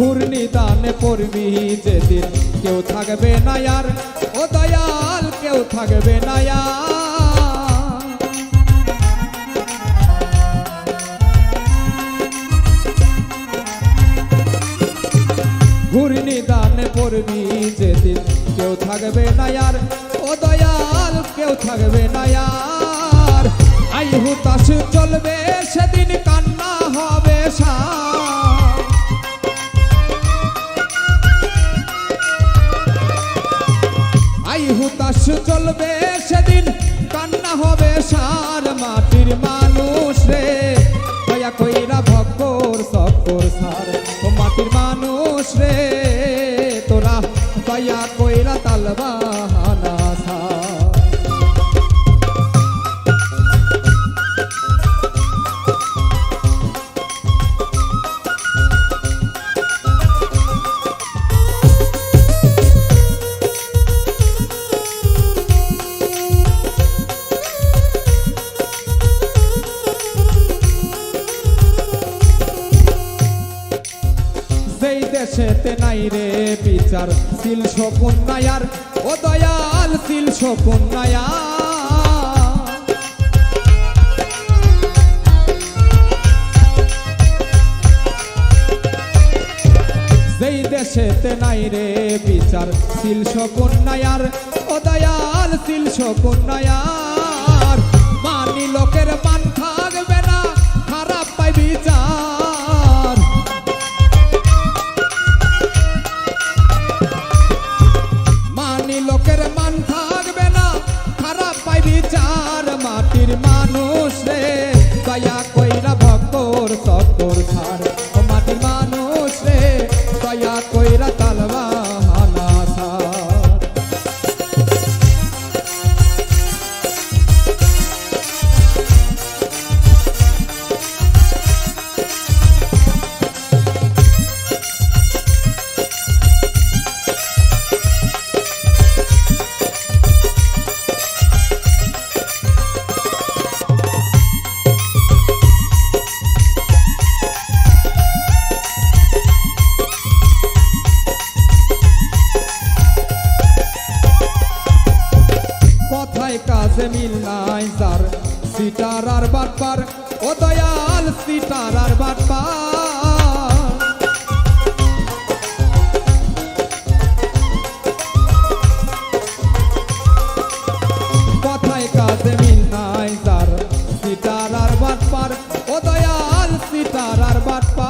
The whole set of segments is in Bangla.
ঘূর্ণি দানে পড়বি যেদিন। কেউ থাকবে না আর, ও দয়াল, কেউ থাকবে না আর। দানে পড়বি যেদিন। কেউ থাকবে না আর, ও দয়াল, কেউ থাকবে না আর। আই হুতাশ চলবে সেদিন কান্না দয়া কইরা তালবাহানা দেশেতে নাই রে বিচার। শিল শকুন নায়ার। ও দয়াল, শিল শকুন নায়ার। যেই নাই রে বিচার, শিল শকুন নায়ার। ও দয়াল, শিল শকুন নায়ার। সত্তর ছাড় কাজে মিল নাই যার সিটার আর বাটপার ও দয়াল সিটার আর বাটপার কথায় মিল নাই যার সিটার আর বাটপার ও দয়াল সিটার আর বাটপার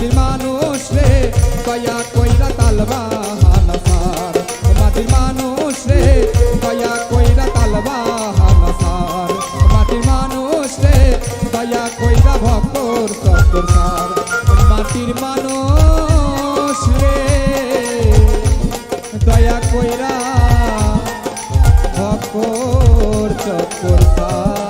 মাটির মানুষ রে, দয়া কইরা তালবা হানা সার। ও মাটির মানুষ রে, দয়া কইরা তালবা হানা সার। ও মাটির মানুষ রে, দয়া কইরা ভক্তর সত্তর সার। মাটির মানুষ রে, দয়া কইরা ভকর চক্কর